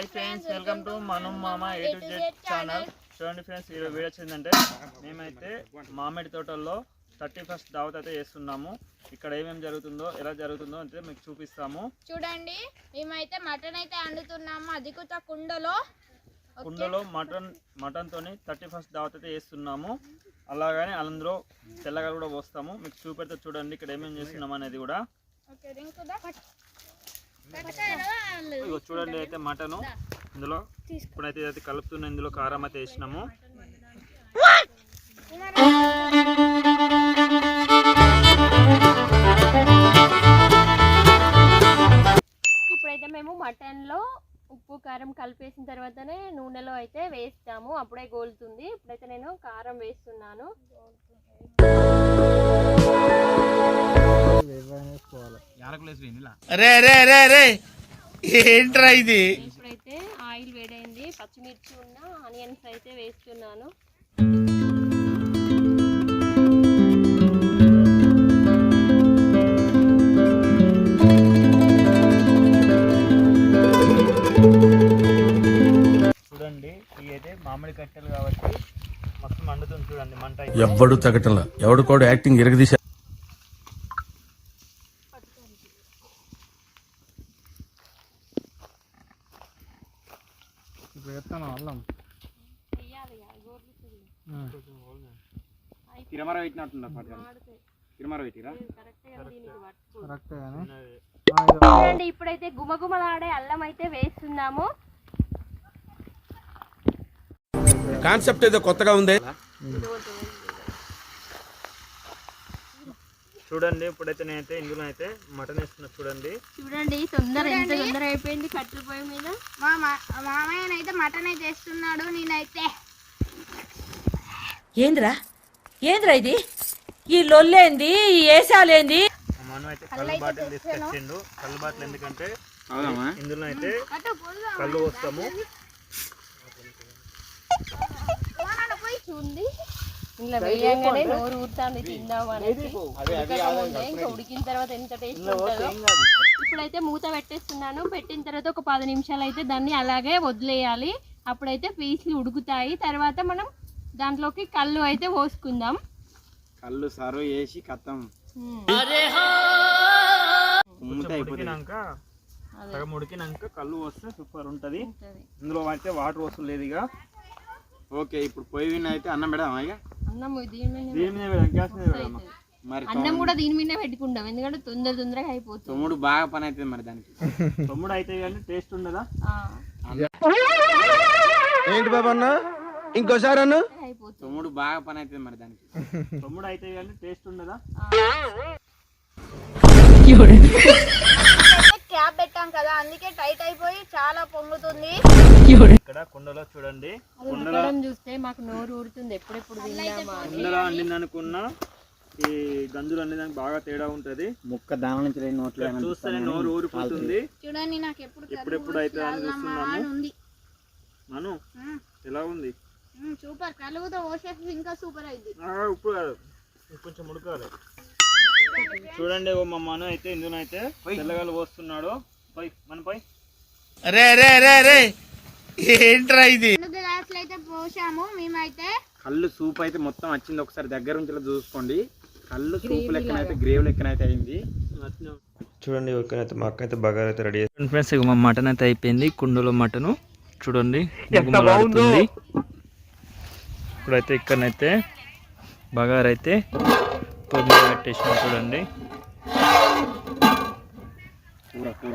Hi friends welcome to మనం మామ A to Z channel చూడండి ఫ్రెండ్స్ ఈరోజు వీడియో వచ్చిందంటే మేమైతే మామిడి తోటల్లో థర్టీ ఫస్ట్ దావత్ అయితే చేస్తున్నాము ఇక్కడ ఏమేమి జరుగుతుందో ఎలా జరుగుతుందో అంటే మీకు చూపిస్తాము. చూడండి మేమైతే మటన్ అయితే వండుతున్నాము. అది కూడా కుండలో. కుండలో మటన్ మటన్తోని థర్టీ ఫస్ట్ దావత్ అయితే చేస్తున్నాము అలాగని అందులో తెల్లగా కూడా పోస్తాము. మీకు చూపెడితే చూడండి ఇక్కడ ఏమేమి చేస్తున్నాం అనేది కూడా. ఓకే? ఇగో చూడండి అయితే మటను. ఇందులో ఇప్పుడైతే ఇదైతే కలుపుతున్న ఇందులో కారం అయితే వేసినాము. ఇప్పుడైతే మేము మటన్లో ఉప్పు కారం కలిపేసిన తర్వాతనే నూనెలో అయితే వేస్తాము. అప్పుడే గోలుతుంది. ఇప్పుడైతే నేను కారం వేస్తున్నాను. రే రే రే రే. ఏంట్రా ఇది? ఇప్పుడైతే ఆయిల్ వేడైంది పచ్చిమిర్చి ఉన్న ఆనియన్స్ అయితే వేస్తున్నాను. చూడండి ఇవి అయితే మామిడి కట్టెలు కాబట్టి మస్తు మండుతుంది చూడండి మంట అయితే. ఎవ్వడు తగ్గటంలా ఎవడు కూడా యాక్టింగ్ ఎరగదీశా ఇప్పుడు చెప్తాను అల్లం. తిరమర. తిరమర పెట్టిరా. కరెక్టే కానీ ఇప్పుడైతే గుమగుమలాడే అల్లం అయితే వేస్తున్నాము. కాన్సెప్ట్ ఏదో కొత్తగా ఉంది. చూడండి ఇప్పుడైతే నేనైతే ఇందులో అయితే మటన్ వేస్తున్నా చూడండి. చూడండి తొందర ఎంత తొందర అయిపోయింది కట్టెల పొయ్యి మీద? మా మామయ్యనైతే మటన్ అయితే చేస్తున్నాడు నేనైతే. ఏంద్రా? ఏంద్రా ఇది? ఈ లొల్లేంది ఈ ఏసాలేంది? మా మనం అయితే కళ్ళు బాటిల్ తీసుకొచ్చిండు. కళ్ళు బాటిల్ ఎందుకంటే ఇందులో అయితే. కళ్ళు పోస్తాము పోనాడు పోయి. చూడండి వేయంగానే నోరు ఊరుతుంది ఇంకా ఉడికిన తర్వాత ఎంత టేస్ట్ ఉంటుందో. ఇప్పుడైతే మూత పెట్టేస్తున్నాను. పెట్టిన తర్వాత ఒక పది నిమిషాలు అయితే దాన్ని అలాగే వదిలేయాలి. అప్పుడైతే పీసులు ఉడుకుతాయి. తర్వాత మనం దాంట్లోకి కళ్ళు అయితే పోసుకుందాం. కళ్ళు సర్వ్ చేసి సగం ఉడికినాక కళ్ళు వస్తే సూపర్ ఉంటది. ఇందులో అయితే వాటర్ వస్తుంది ఇక. ఓకే ఇప్పుడు పొయ్యి విన్న అయితే అన్నం పెడదామా ఇక? అన్నం కూడా దీని మీదే పెట్టుకుంటాం ఎందుకంటే తొందర తొందరగా అయిపోతుంది. తమ్ముడు బాగా పని అవుతుంది మరి దానికి. తమ్ముడు అయితే కానీ టేస్ట్ ఉండదా? ఆ, ఏంటి బాబా అన్న? ఇంకోసారి అన్న? అయిపోతుంది. తమ్ముడు బాగా పని అవుతుంది మరి దానికి. తమ్ముడు అయితే కానీ టేస్ట్ ఉండదా అయితే క్యాప్ పెట్టాం కదా అందుకే టైట్ అయిపోయి చాలా పొంగుతుంది. ఇక్కడ కుండలో చూడండి. చూస్తే మాకు నోరు ఊరుతుంది. ఎప్పుడెప్పుడు కుండలో వండిందనుకున్న ఈ గంజులు వండిందానికి బాగా తేడా ఉంటది. ముక్క దాని నుంచి నోట్లో చూస్తేనే నోరు ఊరిపోతుంది. చూడండి నాకు ఎప్పుడు ఎప్పుడెప్పుడు అవుతుంది అని చూస్తున్నాము మను ఎలా ఉంది? సూపర్. కలుగుతో పోసేసి ఇంకా సూపర్ అయింది ఆ, ఉప్పు కాదు. కొంచెం ఉడకాలి చూడండి ఓ మా మను అయితే ఇందులో అయితే తెల్లగాలు పోస్తున్నాడు. పై మన పై రే రే రే రే. ఏంట్రా ఇది? రెండు గ్లాసులు అయితే పోసాము మేమైతే. కళ్ళు సూప్ అయితే మొత్తం వచ్చింది. ఒకసారి దగ్గర నుంచి ఇలా చూసుకోండి. కళ్ళు సూప్ లెక్కన అయితే గ్రేవ్ లెక్కన అయితే అయింది చూడండి ఓకేనైతే మా అక్క అయితే బగారా అయితే రెడీ ఫ్రెండ్స్ ఇక మా మటన్ అయితే అయిపోయింది. కుండలో మటన్. చూడండి. ఇప్పుడైతే ఇక్కడనైతే బగారా అయితే మీద పెట్టేసిన. చూడండి. కూర కూర.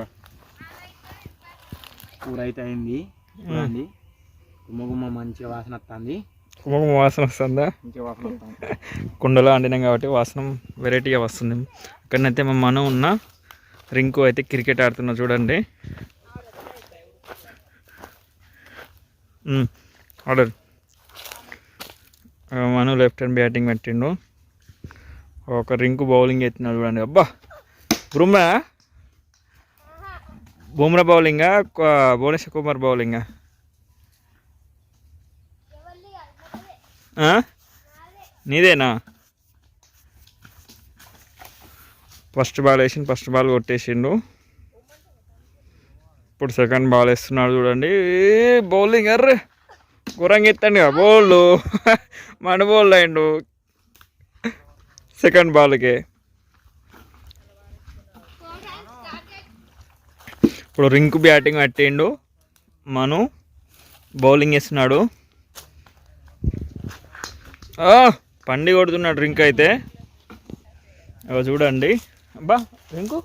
కూర అయితే అయింది చూడండి మంచిగా వాసన వస్తుంది. గుమగుమ వాసన వస్తుందా? మంచిగా వాసన వస్తుంది. కుండలో వండినాం కాబట్టి వాసన వెరైటీగా వస్తుంది. అక్కడనైతే మా మనం ఉన్న రింకు అయితే క్రికెట్ ఆడుతున్నా చూడండి. Order. Manu left hand batting పెట్టిండు. ఒక రింకు బౌలింగ్ ఎత్తున్నాడు చూడండి. అబ్బా! బుమ్రా బుమ్రా బౌలింగా భువనేశ్వర్ కుమార్ బౌలింగా? నీదేనా? ఫస్ట్ బాల్ వేసిండు ఫస్ట్ బాల్ కొట్టేసిండు. ఇప్పుడు సెకండ్ బాల్ వేస్తున్నాడు చూడండి. బౌలింగ్ అర్రే గురంగా ఎత్తండి కదా బౌల్ మన బౌల్ అయిండు. సెకండ్ బాల్కి. ఇప్పుడు రింకు బ్యాటింగ్ పెట్టిండు. మను బౌలింగ్ వేస్తున్నాడు ఆ, పండి కొడుతున్నాడు రింక్ అయితే. చూడండి. అబ్బా రింకు.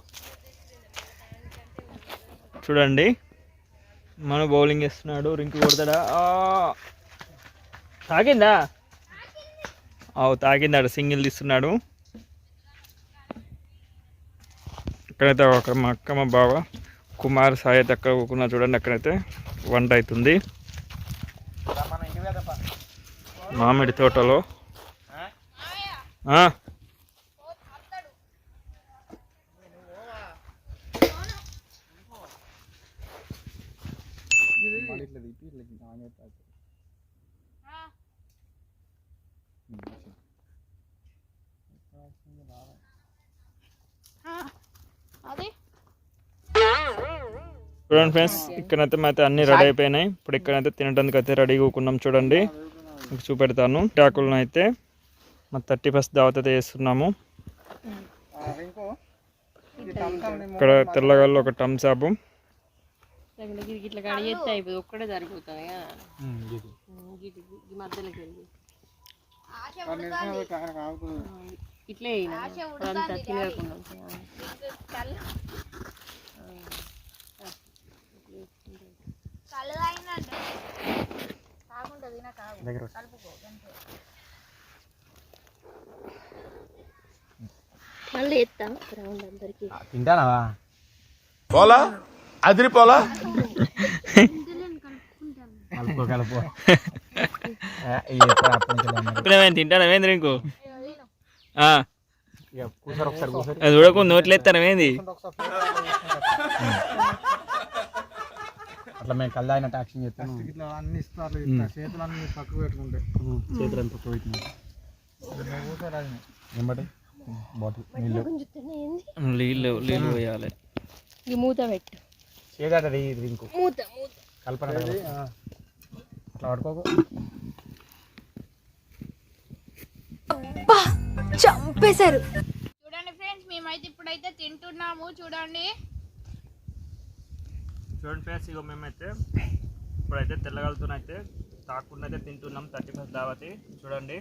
చూడండి. మన బౌలింగ్ వేస్తున్నాడు రింకు కొడతాడా? ఆ, తాకిందా అవు తాకిందాడు సింగిల్ తీస్తున్నాడు. ఇక్కడైతే ఒక మా అక్క మా బావ. కుమార్ సాయి అయితే అక్కడ కూకున్నా చూడండి అక్కడైతే వంట అవుతుంది. మామిడి తోటలో ఆ, అది చూడండి ఫ్రెండ్స్ ఇక్కడైతే అయితే అన్ని రెడీ అయిపోయినాయి. ఇప్పుడు ఇక్కడైతే తినడానికి అయితే రెడీ కూకున్నాం చూడండి. మీకు చూపెడతాను. టాకులను అయితే మా థర్టీ ఫస్ట్ దావత్ అయితే చేస్తున్నాము. ఇక్కడ తెల్లగల్లో ఒక టమ్స్ అప్. లేకుంటే గిరికి ఇట్లా అంతే మళ్ళీ ఎత్తాం రౌండ్ అందరికి తింటానవా పోలా అదిరిపోలా కలుపు కలుపు ఇంకో కూర్చోరు ఒకసారి చూడకుండా నోట్లు ఎత్తాను ఏంది అట్లా మేము కళ్ళు అయినట్టు యాక్షన్ చేస్తాను ఇట్లా అన్ని ఇస్తారు చేతులు అన్ని పక్కకు పెట్టుకుంటే. చేతులు అంతా పోయితున్నాయి ఏమంటే బాటిల్ నీళ్ళు. నీళ్ళు నీళ్ళు వేయాలి ఈ మూత పెట్టు. చేదటది ఇంకో మూత మూత. కల్పన అట్లా పడుకోకు. చూడండి ఫ్రెండ్స్ మేమైతే ఇప్పుడైతే తింటున్నాము చూడండి. చూడండి ఫ్రెండ్స్ ఇగో మేమైతే ఇప్పుడైతే తెల్లగలుతూనైతే తాకుండా అయితే తింటున్నాం థర్టీ ఫస్ట్ దావతి. చూడండి.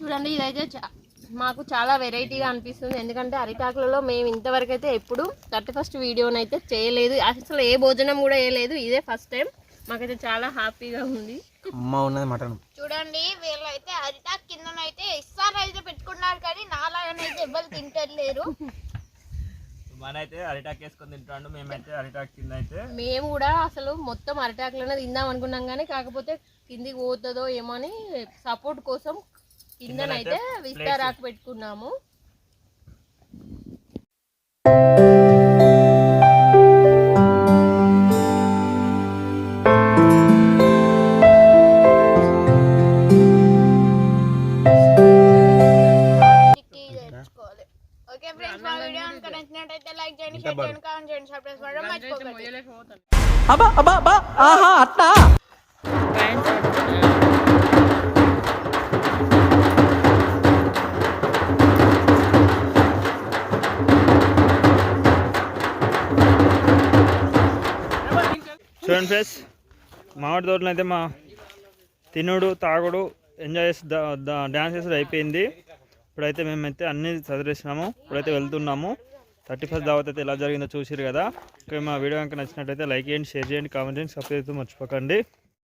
చూడండి ఇదైతే చా- మాకు చాలా వెరైటీగా అనిపిస్తుంది. ఎందుకంటే అరిటాకులలో మేము ఇంతవరకు అయితే ఎప్పుడు థర్టీ ఫస్ట్ వీడియోనైతే చేయలేదు. అసలు ఏ భోజనం కూడా చేయలేదు. ఇదే ఫస్ట్ టైం. మాకైతే చాలా హ్యాపీగా ఉంది. అమ్మ ఉన్నది మటన్. చూడండి వీళ్ళైతే అరిటా కిందనైతే ఇస్తారు అయితే పెట్టుకున్నారు కానీ నాలాగనైతే ఎవరు తింటలేరు. మన అయితే అరిటాక్ వేసుకొని తింటాడు మేమైతే అరిటాక్ కింద అయితే మేము కూడా అసలు మొత్తం అరిటాకులోనే తిందాం అనుకున్నాం కానీ కాకపోతే కిందికి పోతుందో ఏమో అని సపోర్ట్ కోసం కిందనైతే విస్తారాకు పెట్టుకున్నాము. చేయండి చూడండి ఫ్రెండ్స్ మామిడి తోటలో అయితే మా తినుడు తాగుడు ఎంజాయ్ చేసి డ్యాన్స్ చేసి అయిపోయింది. ఇప్పుడైతే మేమైతే అన్ని చదివేసినాము ఇప్పుడైతే వెళ్తున్నాము. థర్టీ ఫస్ట్ దావత్ అయితే ఎలా జరిగిందో చూసిరు కదా. ఓకే మా వీడియో కనుక నచ్చినట్టయితే లైక్ చేయండి షేర్ చేయండి కామెంట్ చేయండి సబ్స్క్రైబ్ అయితే మర్చిపోకండి.